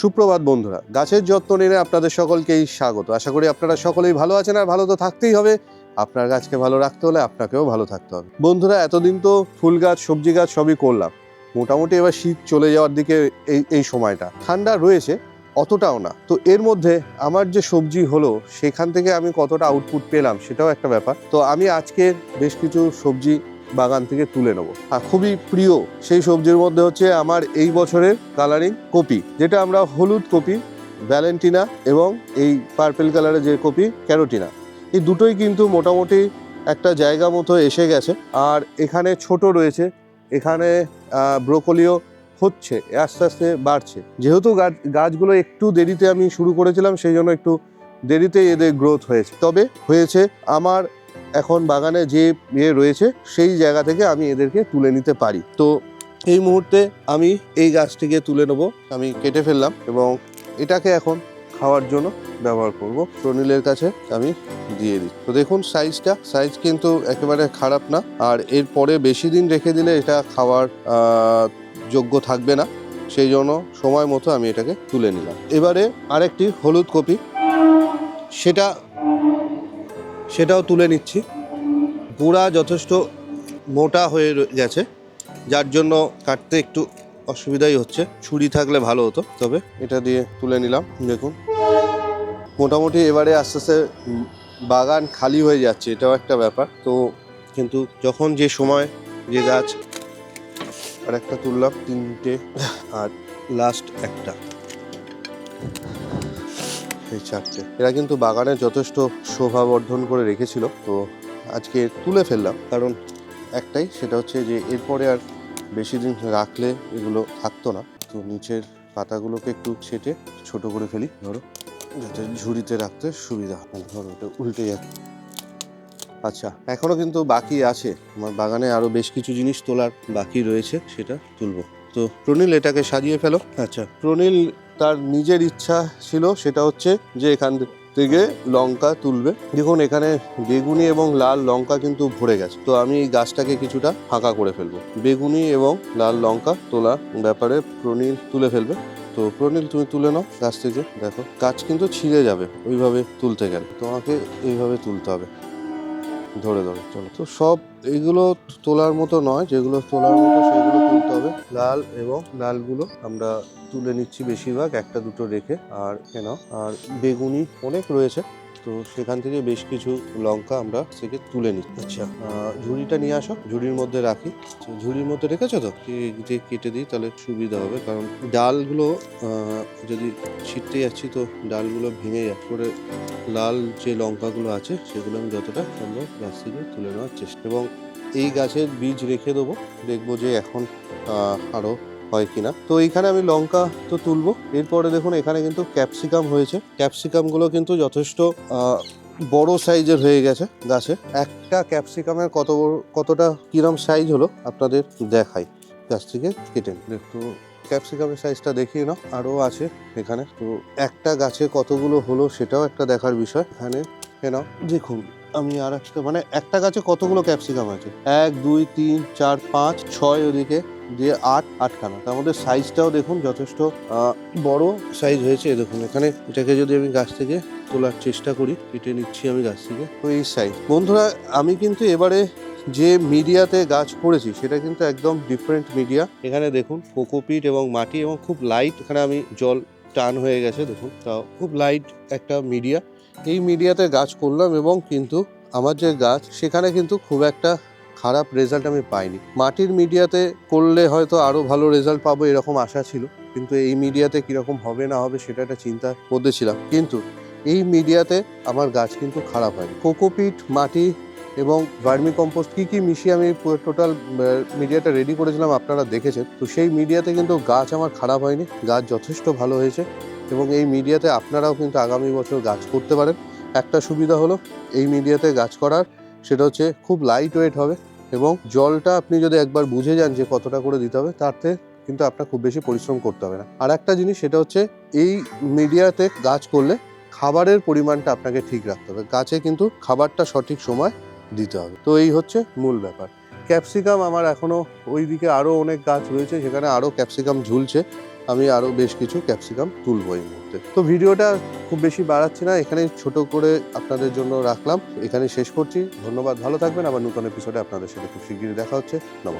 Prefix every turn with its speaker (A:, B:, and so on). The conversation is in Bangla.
A: সুপ্রভাত বন্ধুরা, গাছের যত্ন নিয়ে আপনাদের সকলকেই স্বাগত। আশা করি আপনারা সকলেই ভালো আছেন আর ভালো তো থাকতেই হবে। আপনার গাছকে ভালো রাখতে হলে আপনাকেও ভালো থাকতে হবে। বন্ধুরা, এতদিন তো ফুল গাছ, সবজি গাছ সবই করলাম। মোটামুটি এবার শীত চলে যাওয়ার দিকে এই এই সময়টা। ঠান্ডা রয়েছে, অতটাও না। তো এর মধ্যে আমার যে সবজি হলো, সেখান থেকে আমি কতটা আউটপুট পেলাম সেটাও একটা ব্যাপার। তো আমি আজকে বেশ কিছু সবজি বাগান থেকে তুলে নেব। আর খুবই প্রিয় সেই সবজির মধ্যে হচ্ছে আমার এই বছরের কালারিং কপি, যেটা আমরা হলুদ কপি ভ্যালেন্টিনা এবং এই পার্পেল কালারের যে কপি ক্যারোটিনা এই দুটোই কিন্তু মোটামুটি একটা জায়গা মতো এসে গেছে। আর এখানে ছোট রয়েছে, এখানে ব্রোকলিও হচ্ছে, আস্তে আস্তে বাড়ছে। যেহেতু গাছ, গাছগুলো একটু দেরিতে আমি শুরু করেছিলাম, সেই জন্য একটু দেরিতে এদের গ্রোথ হয়েছে। তবে হয়েছে আমার এখন বাগানে যে ইয়ে রয়েছে, সেই জায়গা থেকে আমি এদেরকে তুলে নিতে পারি। তো এই মুহূর্তে আমি এই গাছটিকে তুলে নেব, আমি কেটে ফেললাম এবং এটাকে এখন খাওয়ার জন্য ব্যবহার করব। প্রনীলের কাছে আমি দিয়ে দিই। তো দেখুন সাইজটা, সাইজ কিন্তু একেবারে খারাপ না, আর এরপরে বেশি দিন রেখে দিলে এটা খাওয়ার যোগ্য থাকবে না। সেই জন্য সময় মতো আমি এটাকে তুলে নিলাম। এবারে আরেকটি হলুদ কপি, সেটা সেটাও তুলে নিচ্ছি। গুঁড়া যথেষ্ট মোটা হয়ে গেছে, যার জন্য কাটতে একটু অসুবিধাই হচ্ছে। ছুরি থাকলে ভালো হতো, তবে এটা দিয়ে তুলে নিলাম, দেখুন। মোটামুটি এবারে আস্তে আস্তে বাগান খালি হয়ে যাচ্ছে, এটাও একটা ব্যাপার। তো কিন্তু যখন যে সময় যে গাছ, আর একটা তুললাম তিনটে, আর লাস্ট একটা। এই চারটে। এরা কিন্তু বাগানে যথেষ্ট শোভা বর্ধন করে রেখেছিল। তো আজকে তুলে ফেললাম। কারণ একটাই সেটা হচ্ছে যে এরপরে আর বেশি দিন রাখলে এগুলো থাকতো না। তো নিচের পাতাগুলোকে একটু ছেটে ছোট করে ফেলি। ধরো যাতে ঝুড়িতে রাখতে সুবিধা হয়। ধরো এটা উল্টে যাচ্ছে আচ্ছা এখনও কিন্তু বাকি আছে। আমার বাগানে আরও বেশ কিছু জিনিস তোলার বাকি রয়েছে সেটা তুলবো। তো প্রনীল এটাকে সাজিয়ে ফেলো। আচ্ছা। প্রনীল তার নিজের ইচ্ছা ছিল, সেটা হচ্ছে যে এখান থেকে লঙ্কা তুলবে। দেখুন, এখানে বেগুনি এবং লাল লঙ্কা কিন্তু ভরে গেছে। তো আমি এই গাছটাকে কিছুটা ফাঁকা করে ফেলব। বেগুনি এবং লাল লঙ্কা তোলা ব্যাপারে প্রনীল তুলে ফেলবে। তো প্রনীল তুমি তুলে নাও গাছ থেকে। দেখো, গাছ কিন্তু ছিঁড়ে যাবে ওইভাবে তুলতে গেলে। তোমাকে এইভাবে তুলতে হবে। ধরে ধরে, চলো। তো সব এগুলো তোলার মতো নয়, যেগুলো তোলার মতো সেগুলো তুলতে হবে। লাল এবং লালগুলো আমরা তুলে নিচ্ছি বেশিরভাগ, একটা দুটো রেখে, আর কেন? আর বেগুনি অনেক রয়েছে। তো সেখান থেকে বেশ কিছু লঙ্কা আমরা থেকে তুলে নিই আচ্ছা। ঝুড়িটা নিয়ে আসো ঝুড়ির মধ্যে রাখি। আচ্ছা, ঝুড়ির মধ্যে রেখেছো তো? যে কেটে দিই তাহলে সুবিধা হবে কারণ ডালগুলো যদি ছিটতে যাচ্ছি তো ডালগুলো ভেঙে যাচ্ছে করে লাল যে লঙ্কাগুলো আছে সেগুলো আমি যতটা সম্ভব গাছ থেকে তুলে নেওয়ার চেষ্টা। এবং এই গাছের বীজ রেখে দেবো। দেখব যে এখন আহ, আরও হয় কিনা। তো এইখানে আমি লঙ্কা তো তুলবো। এরপরে দেখুন, এখানে কিন্তু ক্যাপসিকাম হয়েছে। ক্যাপসিকামগুলো কিন্তু যথেষ্ট বড় সাইজের হয়ে গেছে গাছে। একটা ক্যাপসিকামের কত বড়- কতটা কিরম সাইজ হলো আপনাদের দেখাই। গাছ থেকে কেটে। একটু ক্যাপসিকামের সাইজটা দেখিয়ে নাও। আরও আছে এখানে। তো একটা গাছে কতগুলো হলো সেটাও একটা দেখার বিষয়। এখানে কেন দেখুন, আমি আর একটা মানে একটা গাছে কতগুলো ক্যাপসিকাম আছে? এক, দুই, তিন, চার, পাঁচ, ছয় ওদিকে। দিয়ে আট আটখানা। তার মধ্যে সাইজটাও দেখুন যথেষ্ট বড় সাইজ হয়েছে। দেখুন, এখানে এটাকে যদি আমি গাছ থেকে তোলার চেষ্টা করি, কেটে নিচ্ছি আমি গাছ থেকে। তো এই সাইজ বন্ধুরা, আমি কিন্তু এবারে যে মিডিয়াতে গাছ করেছি, সেটা কিন্তু একদম ডিফারেন্ট মিডিয়া এখানে দেখুন, কোকোপিট এবং মাটি এবং খুব লাইট এখানে আমি জল টান হয়ে গেছে, দেখুন। তাও খুব লাইট একটা মিডিয়া এই মিডিয়াতে গাছ করলাম এবং কিন্তু আমার যে গাছ, সেখানে কিন্তু খুব একটা খারাপ রেজাল্ট আমি পাইনি। মাটির মিডিয়াতে করলে হয়তো আরও ভালো রেজাল্ট পাবো এরকম আশা ছিল, কিন্তু এই মিডিয়াতে কীরকম হবে না হবে সেটা একটা চিন্তা করতেছিলাম কিন্তু এই মিডিয়াতে আমার গাছ কিন্তু খারাপ হয়নি। কোকোপিট মাটি এবং ভার্মি কম্পোস্ট কী কী মিশিয়ে আমি টোটাল মিডিয়াটা রেডি করেছিলাম আপনারা দেখেছেন। তো সেই মিডিয়াতে কিন্তু গাছ আমার খারাপ হয়নি, গাছ যথেষ্ট ভালো হয়েছে এবং এই মিডিয়াতে আপনারাও কিন্তু আগামী বছর গাছ করতে পারেন। একটা সুবিধা হলো, এই মিডিয়াতে গাছ করার, সেটা হচ্ছে খুব লাইট ওয়েট হবে। এবং জলটা আপনি যদি একবার বুঝে যান যে কতটা করে দিতে হবে তাতে কিন্তু আপনার খুব বেশি পরিশ্রম করতে হবে না। আর একটা জিনিস, সেটা হচ্ছে এই মিডিয়াতে গাছ করলে খাবারের পরিমাণটা আপনাকে ঠিক রাখতে হবে। গাছে কিন্তু খাবারটা সঠিক সময় দিতে হবে। তো এই হচ্ছে মূল ব্যাপার। ক্যাপসিকাম আমার এখনও ওইদিকে আরও অনেক গাছ রয়েছে, সেখানে আরও ক্যাপসিকাম ঝুলছে। আমি আরও বেশ কিছু ক্যাপসিকাম তুলবো এই মুহূর্তে। তো ভিডিওটা খুব বেশি বাড়াচ্ছি না, এখানে ছোট করে আপনাদের জন্য রাখলাম। এখানে শেষ করছি। ধন্যবাদ, ভালো থাকবেন। আবার নতুন এপিসোডে আপনাদের সাথে খুব শিগগিরই দেখা হচ্ছে। নমস্কার।